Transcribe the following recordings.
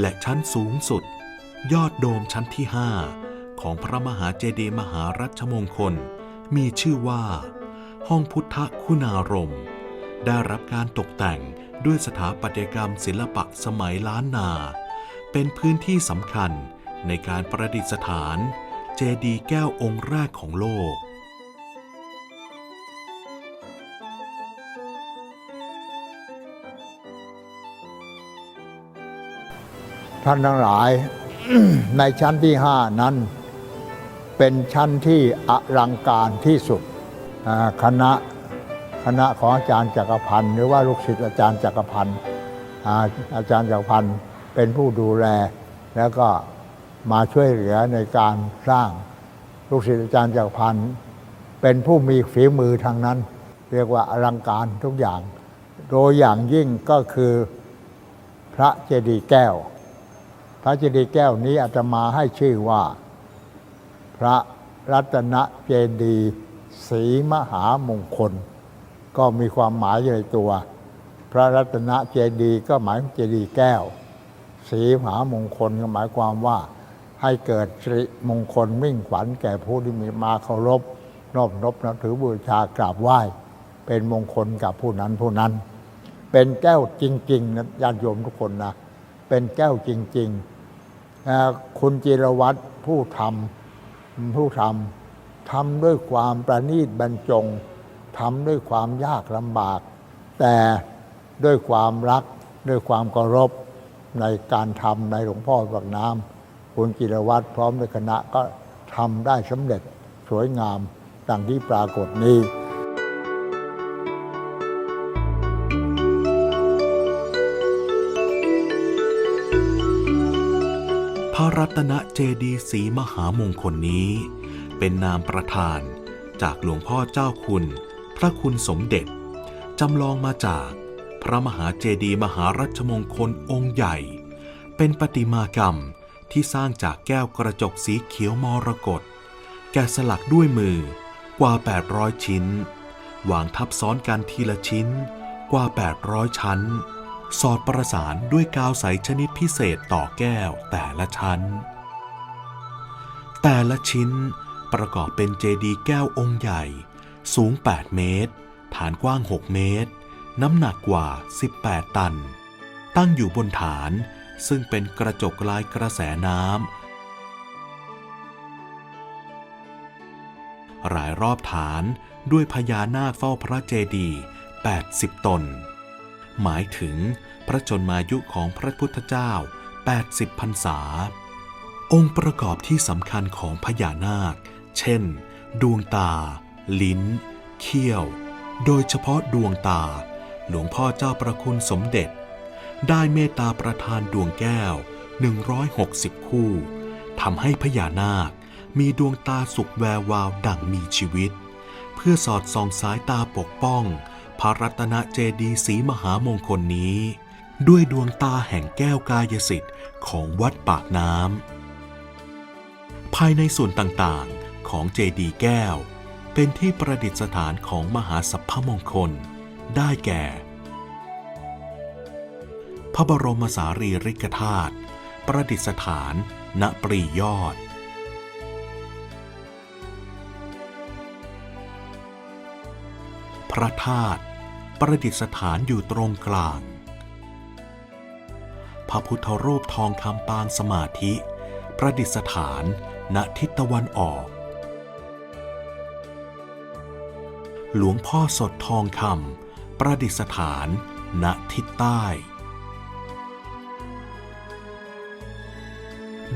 และชั้นสูงสุด ยอดโดมชั้นที่ห้าของพระมหาเจดีย์มหารัชมงคล มีชื่อว่า ห้องพุทธคุณารมณ์ได้รับการตกแต่งด้วยสถาปัตยกรรมศิลปะสมัยล้านนา เป็นพื้นที่สำคัญในการประดิษฐาน เจดีย์แก้วองค์แรกของโลก ท่านทั้งหลาย ในชั้นที่ห้านั้น เป็นชั้นที่อลังการที่สุดคณะคณะของอาจารย์จักรพันธ์หรือว่าลูกศิษย์อาจารย์จักรพันธ์อาอาจารย์จักรพันธ์เป็นผู้ดูแล แล้วก็มาช่วยเหลือในการสร้างลูกศิษย์อาจารย์จักรพันธ์เป็นผู้มีฝีมือทางนั้น เรียกว่าอลังการทุกอย่าง โดยอย่างยิ่งก็คือพระเจดีย์แก้ว พระเจดีย์แก้วนี้อาตมาให้ชื่อว่า พระรัตนเจดีย์ศรีมหามงคล ก็มีความหมายอยู่ในตัว พระรัตนเจดีย์ก็หมายถึงเจดีย์แก้วศรีมหามงคลก็หมายความว่าให้เกิดสิริมงคลมิ่งขวัญแก่ผู้ที่มีมาเคารพนอบนบนับถือบูชากราบไหว้ เป็นมงคลกับผู้นั้นผู้นั้น เป็นแก้วจริงๆนะญาติโยมทุกคนนะ เป็นแก้วจริง ๆ คุณจิรวัตรผู้ทำผู้ทำทำด้วยความประณีตบรรจงทำด้วยความยากลำบาก แต่ด้วยความรักด้วยความเคารพในการทำในหลวงพ่อปากน้ำคุณจิรวัตรพร้อมด้วยคณะก็ทำได้สำเร็จสวยงามดังที่ปรากฏนี้ ระรัตนเจดีย์ศรีมหามงคลนี้ เป็นนามประธานจากหลวงพ่อเจ้าคุณ พระคุณสมเด็จ จำลองมาจากพระมหาเจดีย์มหารัชมงคลองค์ใหญ่ เป็นประติมากรรมที่สร้างจากแก้วกระจกสีเขียวมรกตแกะสลักด้วยมือกว่า 800 ชิ้น วางทับซ้อนกันทีละชิ้นกว่า 800 ชั้น สอดประสานด้วยกาวใสชนิดพิเศษต่อแก้วแต่ละชั้น แต่ละชิ้นประกอบเป็นเจดีย์แก้วองค์ใหญ่ สูง 8 เมตร ฐานกว้าง 6 เมตร น้ำหนักกว่า 18 ตัน ตั้งอยู่บนฐานซึ่งเป็นกระจกลายกระแสน้ำรายรอบฐานด้วยพญานาคเฝ้าพระเจดีย์80 ตน หมายถึงพระชนมายุของพระพุทธเจ้า 80พรรษา องค์ประกอบที่สำคัญของพญานาค เช่น ดวงตา ลิ้น เขี้ยว โดยเฉพาะดวงตา หลวงพ่อเจ้าประคุณสมเด็จ ได้เมตตาประทานดวงแก้ว 160 คู่ทำให้พญานาคมีดวงตาสุกแวววาวดั่งมีชีวิต เพื่อสอดส่องสายตาปกป้อง พระรัตนเจดีย์ศรีมหามงคลนี้ ด้วยดวงตาแห่งแก้วกายสิทธิ์ของวัดปากน้ำภายในส่วนต่างๆของเจดีย์แก้ว เป็นที่ประดิษฐานของมหาสัพพมงคล ได้แก่ พระบรมสารีริกธาตุประดิษฐาน ณปรียอด พระธาตุประดิษฐานอยู่ตรงกลาง พระพุทธรูปทองคำปางสมาธิ ประดิษฐานณทิศตะวันออก หลวงพ่อสดทองคำประดิษฐานณทิศใต้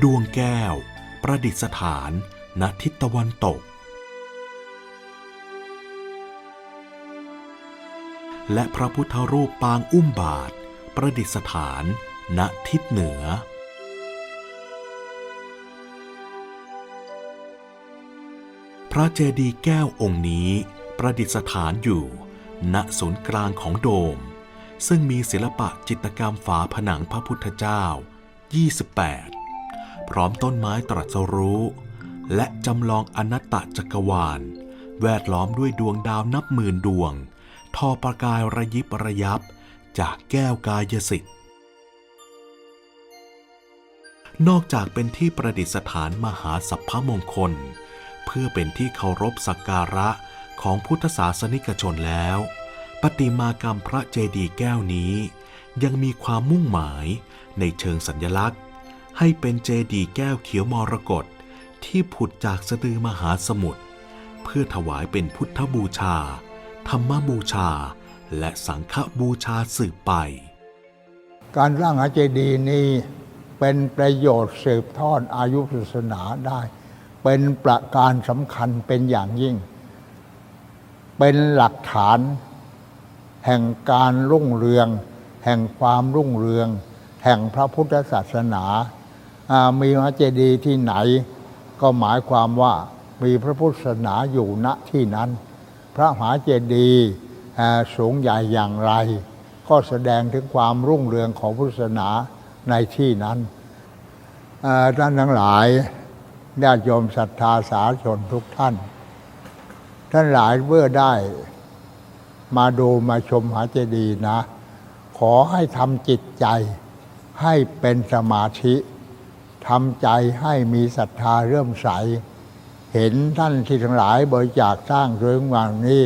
ดวงแก้ว ประดิษฐานณทิศตะวันตก และพระพุทธรูปปางอุ้มบาท ประดิษฐาน ณทิศเหนือ พระเจดีย์แก้วองค์นี้ประดิษฐานอยู่ ณศูนย์กลางของโดม ซึ่งมีศิลปะจิตรกรรมฝาผนังพระพุทธเจ้า 28 พร้อมต้นไม้ตรัสรู้ และจำลองอนัตตจักรวาล แวดล้อมด้วยดวงดาวนับหมื่นดวง ทอประกายระยิบระยับจากแก้วกายสิทธิ์ นอกจากเป็นที่ประดิษฐานมหาสัพพมงคล เพื่อเป็นที่เคารพสักการะของพุทธศาสนิกชนแล้ว ปฏิมากรรมพระเจดีย์แก้วนี้ ยังมีความมุ่งหมายในเชิงสัญลักษณ์ ให้เป็นเจดีย์แก้วเขียวมรกตที่ผุดจากสะดือมหาสมุทรเพื่อถวายเป็นพุทธบูชา ธรรมบูชา และสังฆบูชาสืบไป การร้างหาเจดีย์นี้เป็นประโยชน์สืบทอดอายุศาสนาได้ เป็นประการสำคัญเป็นอย่างยิ่ง เป็นหลักฐาน แห่งการรุ่งเรือง แห่งความรุ่งเรือง แห่งพระพุทธศาสนามีพระเจดีย์ที่ไหน ก็หมายความว่ามีพระพุทธศาสนาอยู่ณที่นั้น ระมหาเจดีย์สูงใหญ่อย่างไร ก็แสดงถึงความรุ่งเรืองของพุทธศาสนาในที่นั้นท่านทั้งหลายญาติโยมศรัทธาสาธชนทุกท่าน ท่านหลายเมื่อได้มาดูมาชมหาเจดีย์นะ ขอให้ทำจิตใจให้เป็นสมาธิทำใจให้มีศรัทธาเรื่มใส เห็นท่านที่ทั้งหลายบริจาคสร้างเรื่องวันนี้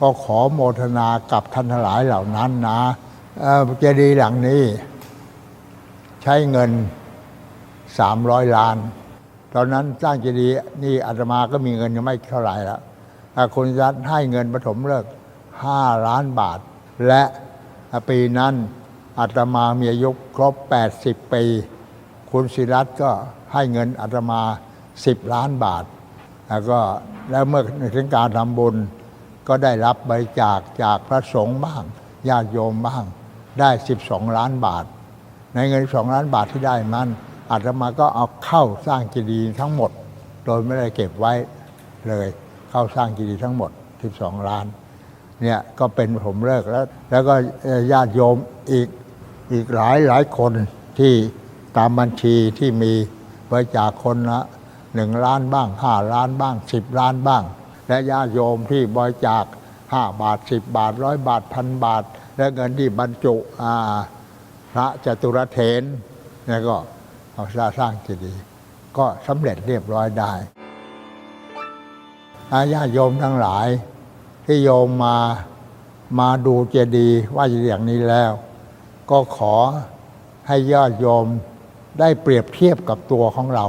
ก็ขอโมทนากับท่านทั้งหลายเหล่านั้นนะเจดีย์หลังนี้ ใช้เงิน 300 ล้าน ตอนนั้นสร้างเจดีย์นี่อาตมาก็มีเงินยังไม่เท่าไหร่แล้วคุณรัฐให้เงินปฐมฤกษ์5ล้านบาท และปีนั้นอาตมามีอายุครบ 80 ปี คุณศิรัตน์ก็ให้เงินอาตมา 10 ล้านบาท แล้วก็แล้วเมื่อถึงการทำบุญก็ได้รับบริจาคจากพระสงฆ์บ้างญาติโยมบ้าง ได้ 12 ล้านบาท ในเงิน 2 ล้านบาทที่ได้นั้นอาตมาก็เอาเข้าสร้างเจดีย์ทั้งหมด โดยไม่ได้เก็บไว้เลย เข้าสร้างเจดีย์ทั้งหมด 12 ล้านเนี่ยก็เป็นผมเลิกแล้ว แล้วก็ญาติโยมอีกอีกหลายหลายคนที่ตามบัญชีที่มีบริจาคคนละ หนึ่งล้านบ้างห้าล้านบ้างสิบล้านบ้าง และญาติโยมที่บริจาคห้าบาทสิบบาทร้อยบาทพันบาท และเงินที่บรรจุอาพระจตุรเถนแล้วก็เอาสร้างเจดีย์ก็สำเร็จเรียบร้อยได้อาญาติโยมทั้งหลาย ที่โยมมามาดูเจดีย์ว่าอย่างนี้แล้ว ก็ขอให้ญาติโยมได้เปรียบเทียบกับตัวของเรา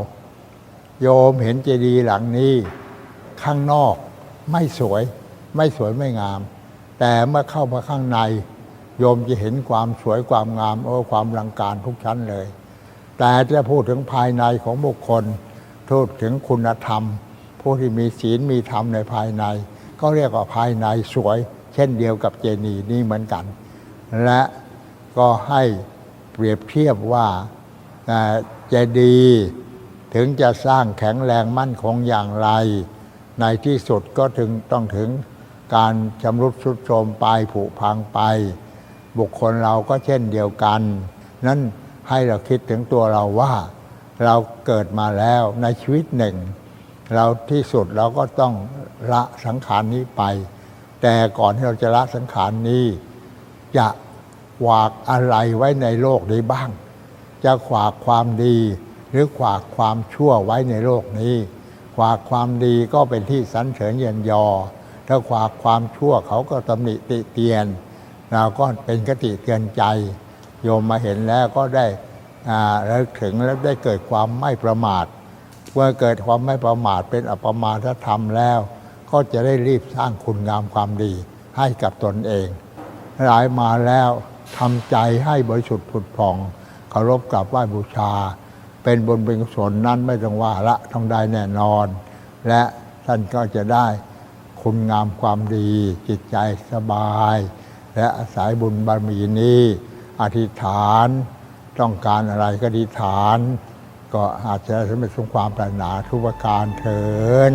โยมเห็นเจดีย์หลังนี้ ข้างนอกไม่สวย ไม่สวยไม่งาม แต่เมื่อเข้ามาข้างใน โยมจะเห็นความสวยความงามโอ้ความรังการทุกชั้นเลย แต่จะพูดถึงภายในของบุคคลพูดถึงคุณธรรม ผู้ที่มีศีลมีธรรมในภายใน ก็เรียกว่าภายในสวย เช่นเดียวกับเจดีย์นี้เหมือนกัน และก็ให้เปรียบเทียบว่าเอ่อเจดีย์ ถึงจะสร้างแข็งแรงมั่นคงอย่างไร ในที่สุดก็ถึงต้องถึงการชำรุดทรุดโทรมไปผุพังไป บุคคลเราก็เช่นเดียวกัน นั้นให้เราคิดถึงตัวเราว่า เราเกิดมาแล้วในชีวิตหนึ่ง เราที่สุดเราก็ต้องละสังขารนี้ไป แต่ก่อนที่เราจะละสังขารนี้ จะฝากอะไรไว้ในโลกนี้บ้าง จะฝากความดี หรือฝากความชั่วไว้ในโลกนี้ฝากความดีก็เป็นที่สรรเสริญเยินยอ ถ้าฝากความชั่วเขาก็ตำหนิติเตียน เราก็เป็นคติเตือนใจ โยมมาเห็นแล้วก็ได้ระลึกถึงแล้วได้เกิดความไม่ประมาท เมื่อเกิดความไม่ประมาทเป็นอัปมาทธรรมแล้ว ก็จะได้รีบสร้างคุณงามความดีให้กับตนเอง หลายมาแล้วทำใจให้บริสุทธิ์ผุดผ่องเคารพกราบไหว้บูชา เป็นบุญเป็นกุศลนั้นไม่ต้องว่าละต้องได้แน่นอน และท่านก็จะได้คุณงามความดี จิตใจสบาย และอาศัยบุญบารมีนี้อธิษฐานต้องการอะไรก็อธิษฐาน ก็อาจจะสำเร็จสมความปรารถนาทุกประการเถิน